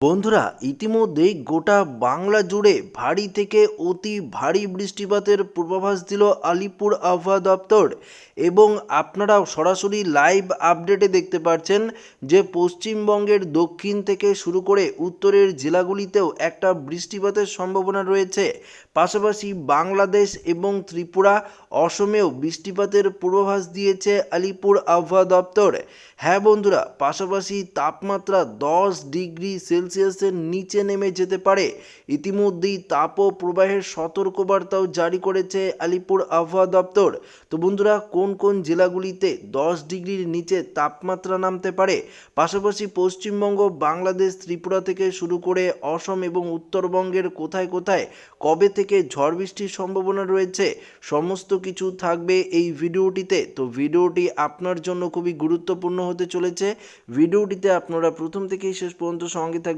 বন্ধুরা, ইতিমধ্যেই গোটা বাংলা জুড়ে ভারী থেকে অতি ভারী বৃষ্টিপাতের পূর্বাভাস দিল আলিপুর আবহাওয়া দপ্তর এবং আপনারা সরাসরি লাইভ আপডেটে দেখতে পাচ্ছেন যে পশ্চিমবঙ্গের দক্ষিণ থেকে শুরু করে উত্তরের জেলাগুলিতেও একটা বৃষ্টিপাতের সম্ভাবনা রয়েছে। পাশাপাশি বাংলাদেশ এবং ত্রিপুরা অসমেও বৃষ্টিপাতের পূর্বাভাস দিয়েছে আলিপুর আবহাওয়া দপ্তর। হ্যাঁ বন্ধুরা, পাশাপাশি তাপমাত্রা দশ ডিগ্রি সেলসিয়াসের নিচে নেমে যেতে পারে। ইতিমধ্যেই তাপ প্রবাহের সতর্কবার্তাও জারি করেছে আলিপুর আবহাওয়া দপ্তর। তো বন্ধুরা, কোন কোন জেলাগুলিতে দশ ডিগ্রির নিচে তাপমাত্রা নামতে পারে? পাশাপাশি পশ্চিমবঙ্গ, বাংলাদেশ, ত্রিপুরা থেকে শুরু করে অসম এবং উত্তরবঙ্গের কোথায় কোথায়, কবে থেকে ঝড় বৃষ্টির সম্ভাবনা রয়েছে, সমস্ত কিছু থাকবে এই ভিডিওটিতে। তো ভিডিওটি আপনার জন্য খুবই গুরুত্বপূর্ণ হতে চলেছে। ভিডিওটিতে আপনারা প্রথম থেকেই শেষ পর্যন্ত সঙ্গে থাকবেন।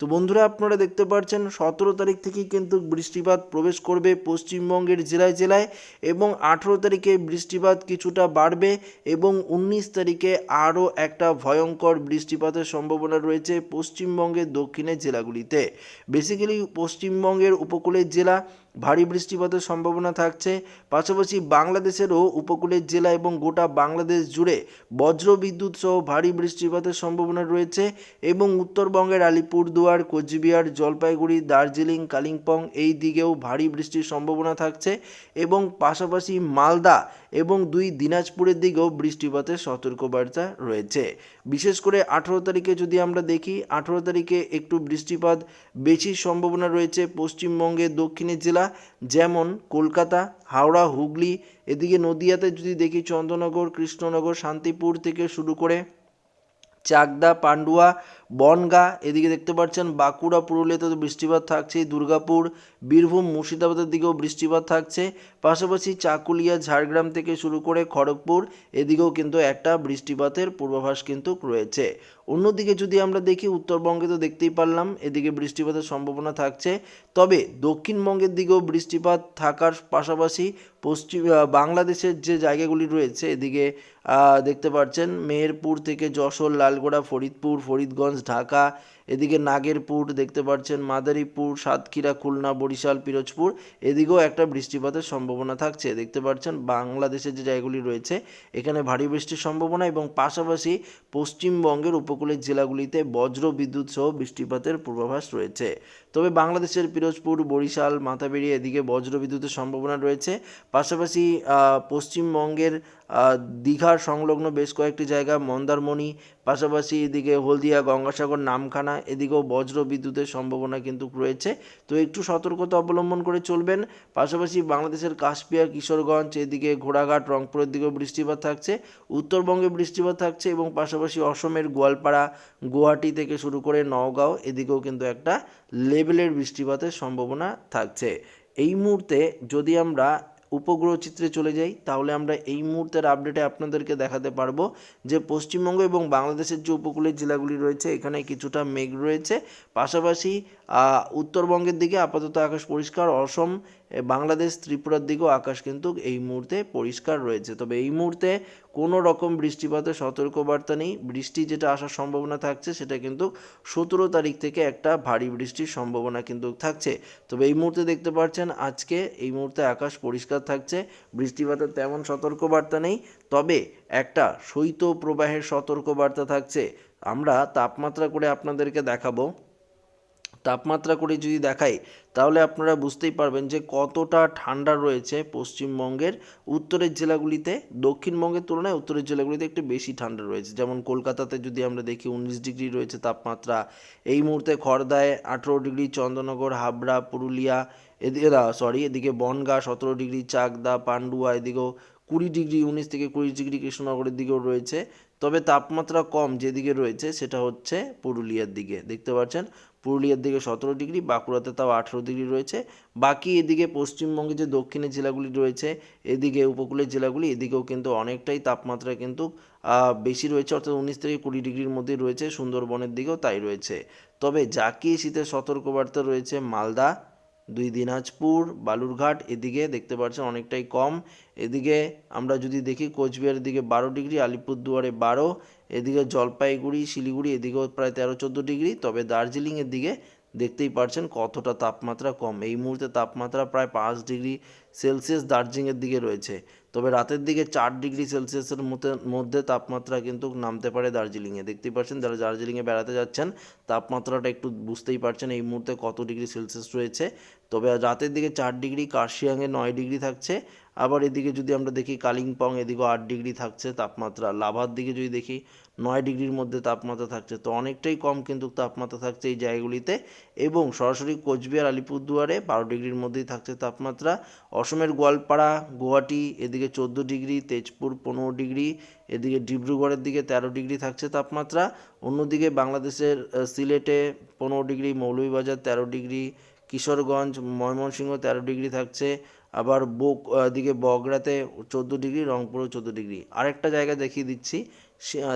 তো বন্ধুরা, আপনারা দেখতে পাচ্ছেন সতেরো তারিখ থেকেই কিন্তু বৃষ্টিপাত প্রবেশ করবে পশ্চিমবঙ্গের জেলায় জেলায় এবং আঠেরো তারিখে বৃষ্টিপাত কিছুটা বাড়বে এবং উনিশ তারিখে আরও একটা ভয়ঙ্কর বৃষ্টিপাতের সম্ভাবনা রয়েছে পশ্চিমবঙ্গের দক্ষিণের জেলাগুলিতে। বেসিক্যালি পশ্চিমবঙ্গের উপকূলের জেলা ভারী বৃষ্টিপাতের সম্ভাবনা থাকছে। পাশাপাশি বাংলাদেশেরও উপকূলের জেলা এবং গোটা বাংলাদেশ জুড়ে বজ্র বিদ্যুৎ সহ ভারী বৃষ্টিপাতের সম্ভাবনা রয়েছে এবং উত্তরবঙ্গের আলিপুরদুয়ার কোচবিহার, জলপাইগুড়ি, দার্জিলিং, কালিম্পং এই দিকেও ভারী বৃষ্টির সম্ভাবনা থাকছে এবং পাশাপাশি মালদা এবং দুই দিনাজপুরের দিকেও বৃষ্টিপাতের সতর্কবার্তা রয়েছে। বিশেষ করে আঠেরো তারিখে যদি আমরা দেখি, আঠেরো তারিখে একটু বৃষ্টিপাত বেশি সম্ভাবনা রয়েছে পশ্চিমবঙ্গের দক্ষিণের জেলা, যেমন কলকাতা, হাওড়া, হুগলি। এদিকে নদিয়াতে যদি দেখি, চন্দ্রনগর, কৃষ্ণনগর, শান্তিপুর থেকে শুরু করে চাকদা, পান্ডুয়া, বনগাঁ, এদিকে দেখতে পাচ্ছেন বাঁকুড়া, পুরুলিয়াতে তো বৃষ্টিপাত থাকছেই দুর্গাপুর, বীরভূম, মুর্শিদাবাদের দিকেও বৃষ্টিপাত থাকছে, পাশাপাশি চাকুলিয়া, ঝাড়গ্রাম থেকে শুরু করে খড়গপুর, এদিকেও কিন্তু একটা বৃষ্টিপাতের পূর্বাভাস কিন্তু রয়েছে। অন্যদিকে যদি আমরা দেখি, উত্তরবঙ্গে তো দেখতেই পারলাম, এদিকে বৃষ্টিপাতের সম্ভাবনা থাকছে। তবে দক্ষিণবঙ্গের দিকেও বৃষ্টিপাত থাকার পাশাপাশি পশ্চিম বাংলাদেশের যে জায়গাগুলি রয়েছে, এদিকে দেখতে পাচ্ছেন মেহেরপুর থেকে যশোর, লালগোড়া, ফরিদপুর, ফরিদগঞ্জ, ঢাকা এদিকে নাগেরপুর দেখতে পাচ্ছেন মাদারীপুর, সাতক্ষীরা, খুলনা, বরিশাল, পিরোজপুর। এদিকেও একটা বৃষ্টিপাতের সম্ভাবনা থাকছে। দেখতে পাচ্ছেন বাংলাদেশের যে জায়গাগুলি রয়েছে, এখানে ভারী বৃষ্টির সম্ভাবনা এবং পাশাপাশি পশ্চিমবঙ্গের উপকূলের জেলাগুলিতে বজ্র বিদ্যুৎ সহ বৃষ্টিপাতের পূর্বাভাস রয়েছে। তবে বাংলাদেশের পিরোজপুর, বরিশাল মাথাবেড়ি এদিকে বজ্র বিদ্যুতের সম্ভাবনা রয়েছে। পাশাপাশি পশ্চিমবঙ্গের দীঘার সংলগ্ন বেশ কয়েকটি জায়গা, মন্দারমণি পাশাপাশি এদিকে হলদিয়া গঙ্গাসাগর, নামখানা, এদিকেও বজ্র বিদ্যুতের সম্ভাবনা কিন্তু রয়েছে। তো একটু সতর্কতা অবলম্বন করে চলবেন। পাশাপাশি বাংলাদেশের কাশপিয়া কিশোরগঞ্জ, এদিকে ঘোড়াঘাট, রংপুরের দিকেও বৃষ্টিপাত থাকছে। উত্তরবঙ্গে বৃষ্টিপাত থাকছে এবং পাশাপাশি অসমের গোয়ালপাড়া, গুয়াহাটি থেকে শুরু করে নওগাঁও, এদিকেও কিন্তু একটা লেভেলের বৃষ্টিপাতের সম্ভাবনা থাকছে। এই মুহূর্তে যদি আমরা উপগ্রহ চিত্রে চলে যাই, তাহলে আমরা এই মুহূর্তের আপডেটে আপনাদেরকে দেখাতে পারব যে পশ্চিমবঙ্গ এবং বাংলাদেশের যে উপকূলের জেলাগুলি রয়েছে, এখানে কিছুটা মেঘ রয়েছে। পাশাপাশি উত্তরবঙ্গের দিকে আপাতত আকাশ পরিষ্কার, অসম বাংলাদেশ, ত্রিপুরার দিকেও আকাশ কিন্তু এই মুহূর্তে পরিষ্কার রয়েছে। তবে এই মুহূর্তে কোনো রকম বৃষ্টিপাতের সতর্কবার্তা নেই। বৃষ্টি যেটা আসার সম্ভাবনা থাকছে, সেটা কিন্তু সতেরো তারিখ থেকে একটা ভারী বৃষ্টির সম্ভাবনা কিন্তু থাকছে। তবে এই মুহূর্তে দেখতে পাচ্ছেন, আজকে এই মুহূর্তে আকাশ পরিষ্কার থাকছে, বৃষ্টিপাতের তেমন সতর্কবার্তা নেই, তবে একটা শৈত্য প্রবাহের সতর্কবার্তা থাকছে। আমরা তাপমাত্রা করে আপনাদেরকে দেখাবো। তাপমাত্রা করে যদি দেখাই, তাহলে আপনারা বুঝতেই পারবেন যে কতটা ঠান্ডা রয়েছে পশ্চিমবঙ্গের। উত্তরের জেলাগুলিতে, দক্ষিণবঙ্গের তুলনায় উত্তরের জেলাগুলিতে একটু বেশি ঠান্ডা রয়েছে। যেমন কলকাতাতে যদি আমরা দেখি উনিশ ডিগ্রি রয়েছে তাপমাত্রা, এই মুহূর্তে খড়দায় আঠেরো ডিগ্রি, চন্দ্রনগর, হাবড়া, পুরুলিয়া এদিকে সরি এদিকে বনগা সতেরো ডিগ্রি, চাকদা, পান্ডুয়া, এদিকেও কুড়ি ডিগ্রি, উনিশ থেকে কুড়ি ডিগ্রি কৃষ্ণনগরের দিকেও রয়েছে। তবে তাপমাত্রা কম যেদিকে রয়েছে সেটা হচ্ছে পুরুলিয়ার দিকে, দেখতে পাচ্ছেন? পুরুলিয়ার দিকে সতেরো ডিগ্রি, বাঁকুড়াতে তাও আঠেরো ডিগ্রি রয়েছে। বাকি এদিকে পশ্চিমবঙ্গে যে দক্ষিণের জেলাগুলি রয়েছে, এদিকে উপকূলের জেলাগুলি, এদিকেও কিন্তু অনেকটাই তাপমাত্রা কিন্তু বেশি রয়েছে, অর্থাৎ উনিশ থেকে কুড়ি ডিগ্রির মধ্যে রয়েছে, সুন্দরবনের দিকেও তাই রয়েছে। তবে জাকি শীতের সতর্কবার্তা রয়েছে, মালদা দুই দিনাজপুর, বালুরঘাট, এদিকে দেখতে পাচ্ছেন অনেকটাই কম। এদিকে আমরা যদি দেখি কোচবিহারের দিকে বারো ডিগ্রি, আলিপুরদুয়ারে বারো, এদিকে জলপাইগুড়ি, শিলিগুড়ি এদিকেও প্রায় তেরো, চোদ্দ ডিগ্রি। তবে দার্জিলিংয়ের দিকে দেখতেই পারছেন কতটা তাপমাত্রা কম। এই মুহূর্তে তাপমাত্রা প্রায় পাঁচ ডিগ্রি সেলসিয়াস দার্জিলিংয়ের দিকে রয়েছে। তবে রাতের দিকে চার ডিগ্রি সেলসিয়াসের মধ্যে তাপমাত্রা কিন্তু নামতে পারে দার্জিলিংয়ে। দেখতেই পাচ্ছেন, যারা দার্জিলিংয়ে বেড়াতে যাচ্ছেন, তাপমাত্রাটা একটু বুঝতেই পারছেন এই মুহূর্তে কত ডিগ্রি সেলসিয়াস রয়েছে। তবে রাতের দিকে চার ডিগ্রি, কার্শিয়াংয়ে নয় ডিগ্রি থাকছে। আবার এদিকে যদি আমরা দেখি কালিম্পং এদিকেও আট ডিগ্রি থাকছে, তাপমাত্রা লাভার দিকে যদি দেখি নয় ডিগ্রির মধ্যে তাপমাত্রা থাকছে। তো অনেকটাই কম কিন্তু তাপমাত্রা থাকছে এই জায়গাগুলিতে এবং সরাসরি কোচবিহার, আলিপুরদুয়ারে বারো ডিগ্রির মধ্যেই থাকছে তাপমাত্রা। অসমের গোয়ালপাড়া, গুয়াহাটি এদিকে চোদ্দ ডিগ্রি, তেজপুর পনেরো ডিগ্রি, এদিকে ডিব্রুগড়ের দিকে তেরো ডিগ্রি থাকছে তাপমাত্রা। অন্যদিকে বাংলাদেশের সিলেটে পনেরো ডিগ্রি, মৌলভীবাজার তেরো ডিগ্রি, কিশোরগঞ্জ, ময়মনসিংহ তেরো ডিগ্রি থাকছে। আবার বক দিকে বগড়াতে চোদ্দ ডিগ্রি, রংপুরেও চোদ্দ ডিগ্রি। আরেকটা জায়গা দেখিয়ে দিচ্ছি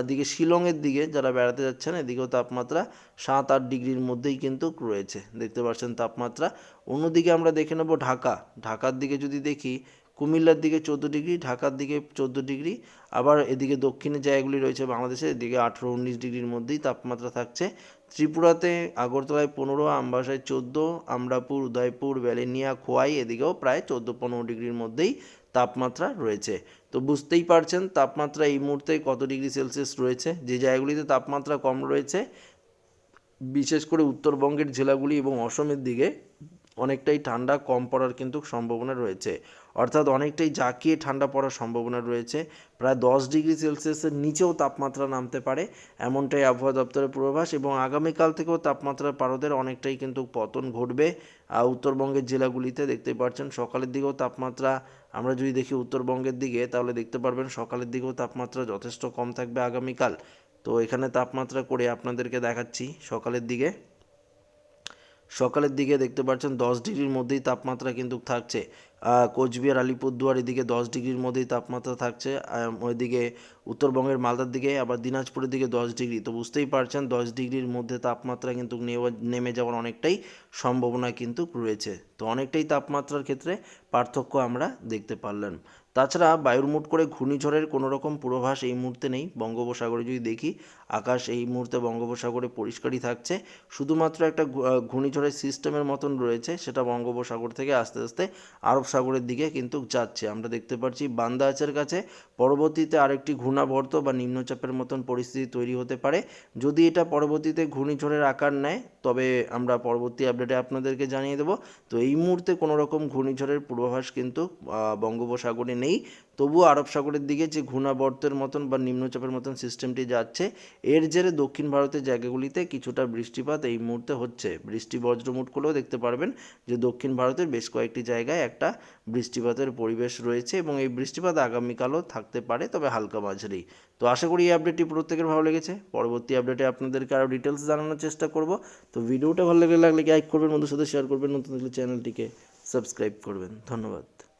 দিকে শিলংয়ের দিকে যারা বেড়াতে যাচ্ছেন, এদিকেও তাপমাত্রা সাত আট ডিগ্রির মধ্যেই কিন্তু রয়েছে। দেখতে পাচ্ছেন তাপমাত্রা। অন্যদিকে আমরা দেখে নেব ঢাকা। ঢাকার দিকে যদি দেখি কুমিল্লার দিকে চোদ্দ ডিগ্রি, ঢাকার দিকে চোদ্দ ডিগ্রি, আবার এদিকে দক্ষিণের জায়গাগুলি রয়েছে বাংলাদেশে এদিকে আঠেরো, উনিশ ডিগ্রির মধ্যেই তাপমাত্রা থাকছে। ত্রিপুরাতে আগরতলায় পনেরো, আমবাসায় চোদ্দ, আমরাপুর, উদয়পুর, ব্যালেনিয়া, খোয়াই, এদিকেও প্রায় চোদ্দ, পনেরো ডিগ্রির মধ্যেই তাপমাত্রা রয়েছে। তো বুঝতেই পারছেন তাপমাত্রা এই মুহূর্তে কত ডিগ্রি সেলসিয়াস রয়েছে। যে জায়গাগুলিতে তাপমাত্রা কম রয়েছে, বিশেষ করে উত্তরবঙ্গের জেলাগুলি এবং অসমের দিকে অনেকটাই ঠান্ডা কম পড়ার কিন্তু সম্ভাবনা রয়েছে। অর্থাৎ অনেকটাই জাঁকিয়ে ঠান্ডা পড়ার সম্ভাবনা রয়েছে। প্রায় দশ ডিগ্রি সেলসিয়াসের নিচেও তাপমাত্রা নামতে পারে, এমনটাই আবহাওয়া দপ্তরের পূর্বাভাস এবং আগামীকাল থেকেও তাপমাত্রার পারদের অনেকটাই কিন্তু পতন ঘটবে। উত্তরবঙ্গের জেলাগুলিতে দেখতে পাচ্ছেন, সকালের দিকেও তাপমাত্রা, আমরা যদি দেখি উত্তরবঙ্গের দিকে, তাহলে দেখতে পারবেন সকালের দিকেও তাপমাত্রা যথেষ্ট কম থাকবে আগামীকাল। তো এখানে তাপমাত্রা করে আপনাদেরকে দেখাচ্ছি সকালের দিকে। সকালের দিকে দেখতে পাচ্ছেন দশ ডিগ্রির মধ্যেই তাপমাত্রা কিন্তু থাকছে। কোচবিহার, আলিপুরদুয়ার এদিকে দশ ডিগ্রির মধ্যেই তাপমাত্রা থাকছে। ওইদিকে উত্তরবঙ্গের মালদার দিকে, আবার দিনাজপুরের দিকে দশ ডিগ্রি। তো বুঝতেই পারছেন, দশ ডিগ্রির মধ্যে তাপমাত্রা কিন্তু নেমে যাওয়ার অনেকটাই সম্ভাবনা কিন্তু রয়েছে। তো অনেকটাই তাপমাত্রার ক্ষেত্রে পার্থক্য আমরা দেখতে পারলাম। তাছাড়া বায়ুর মুট করে ঘূর্ণিঝড়ের কোনো রকম পূর্বাভাস এই মুহূর্তে নেই। বঙ্গোপসাগরে যদি দেখি, আকাশ এই মুহূর্তে বঙ্গোপসাগরে পরিষ্কারই থাকছে। শুধুমাত্র একটা ঘূর্ণিঝড়ের সিস্টেমের মতন রয়েছে, সেটা বঙ্গোপসাগর থেকে আস্তে আস্তে আরব সাগরের দিকে কিন্তু যাচ্ছে। আমরা দেখতে পাচ্ছি বান্দা আচের কাছে পরবর্তীতে আরেকটি ঘূর্ণাবর্ত বা নিম্নচাপের মতন পরিস্থিতি তৈরি হতে পারে। যদি এটা পরবর্তীতে ঘূর্ণিঝড়ের আকার নেয়, তবে আমরা পরবর্তী আপডেটে আপনাদেরকে জানিয়ে দেবো। তো এই মুহূর্তে কোনো রকম ঘূর্ণিঝড়ের পূর্বাভাস কিন্তু বঙ্গোপসাগরে নেই তবুও আরব সাগরের দিকে যে ঘূর্ণাবর্তের মতন বা নিম্নচাপের মতন সিস্টেমটি যাচ্ছে এর জেরে দক্ষিণ ভারতের জায়গাগুলিতে কিছুটা বৃষ্টিপাত এই মুহূর্তে হচ্ছে বৃষ্টি বজ্রমুট করলেও দেখতে পারবেন যে দক্ষিণ ভারতের বেশ কয়েকটি জায়গায় একটা বৃষ্টিপাতের পরিবেশ রয়েছে এবং এই বৃষ্টিপাত আগামীকালও থাকতে পারে তবে হালকা মাঝারি তো আশা করি এই আপডেটটি প্রত্যেকের ভালো লেগেছে পরবর্তী আপডেটে আপনাদেরকে আরও ডিটেলস জানানোর চেষ্টা করব তো ভিডিওটা ভালো লাগলে লাগলে লাইক করবেন বন্ধুর সাথে শেয়ার করবেন নতুন চ্যানেলটিকে সাবস্ক্রাইব করবেন ধন্যবাদ